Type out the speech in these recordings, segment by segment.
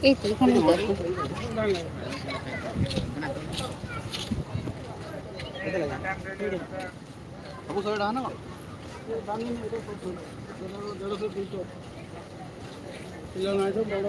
এই তো এখানে দেখো। বাবু সরে ডানা না দামি না এটা বড়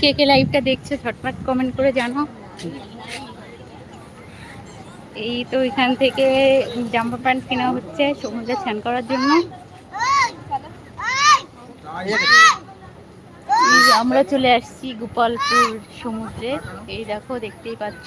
কে কে লাইভটা দেখছে, ঝটপট কমেন্ট করে জানো। এই তো এখান থেকে জামা প্যান্ট কেনা হচ্ছে সমুদ্রে স্নান করার জন্য। আমরা চলে আসছি গোপালপুর সমুদ্রে। এই দেখো, দেখতেই পাচ্ছ।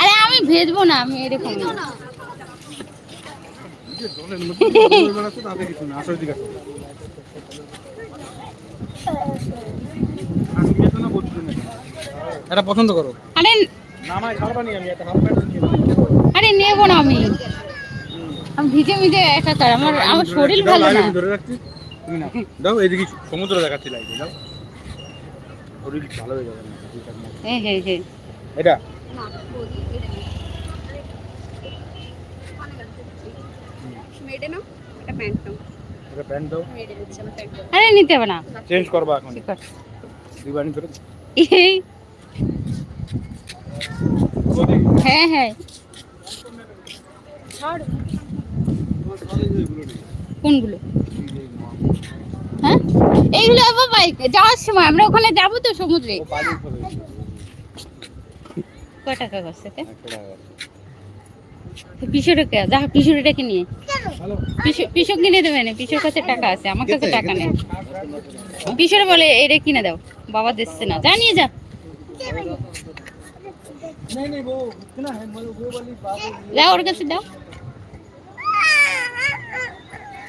আরে আমি ভেজবো না আমি এরকম এটা পছন্দ করো। আরে আরে নেব না আমি। আমি ভিজে ভিজে একাকার আমার আমার শরীর ভালো না। আমি ধরে রাখছি। তুমি না দাও এদিকে সমুদ্র দেখাচ্ছি লাইটে দাও। শরীর ভালো হয়ে যাবে না, ঠিক আছে। এই যে এই যে। এটা? মেডে নাও এটা প্যান্ট নাও এটা প্যান্ট দাও। আরে নিতে হবে না। চেঞ্জ করবা এখন। ঠিক আছে দিবানি ধরে হ্যাঁ হ্যাঁ। কোনগুলো? হ্যাঁ? এইগুলো বাবা যাওয়ার সময়। আমরা ওখানে যাব তো সমুদ্রে। ক টাকা যা নিয়ে। কিনে দেবে না কাছে টাকা আছে আমার কাছে টাকা নেই। বলে কিনে দাও বাবা না। জানিয়ে যা। যা ওর কাছে দাও।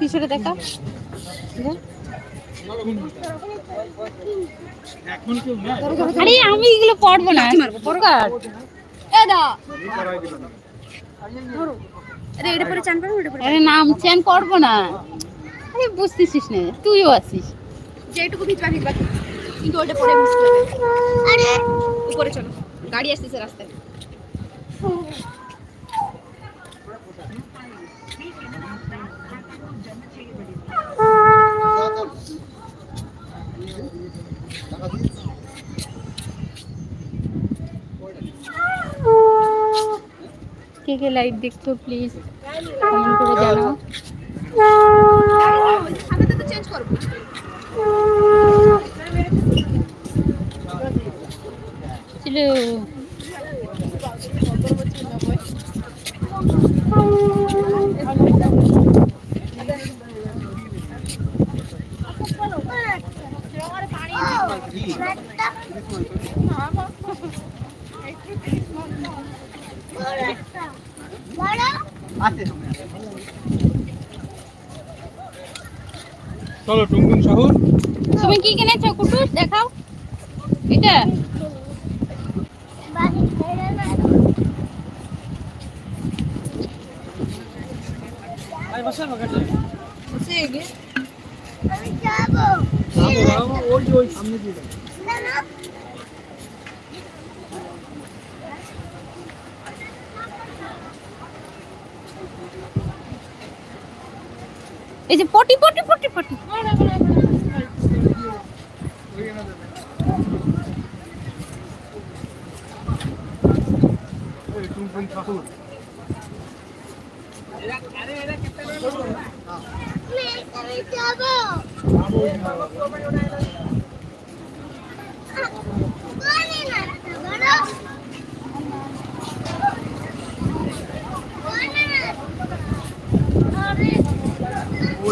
কিছুটা দেখা। আরে আমি এগুলো পড়ব না। দরকার। করব নাম চান করব না আরে বুঝতেছিস না তুইও আছিস। যেটুকু ভিতরে ভিতরে কিন্তু ওটা পরে আরে। উপরে চলো। গাড়ি আসতেছে রাস্তায়। কে কে লাইভ দেখছ প্লিজ কমেন্ট করে জানাও। ছিল আছে চলো টুমটুম শহর তুমি কি কিনেছো কুটুস দেখাও। এটা? ওই ওই সামনে দিয়ে এই যে পটি পটি পটি পটি। এই টুমটুম শহর ওই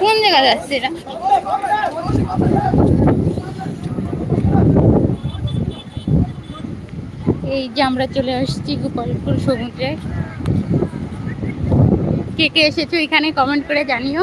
কোন জায়গা যাচ্ছে এই যে আমরা চলে আসছি গোপালপুর সমুদ্রে। কে কে এসেছ এখানে কমেন্ট করে জানিও।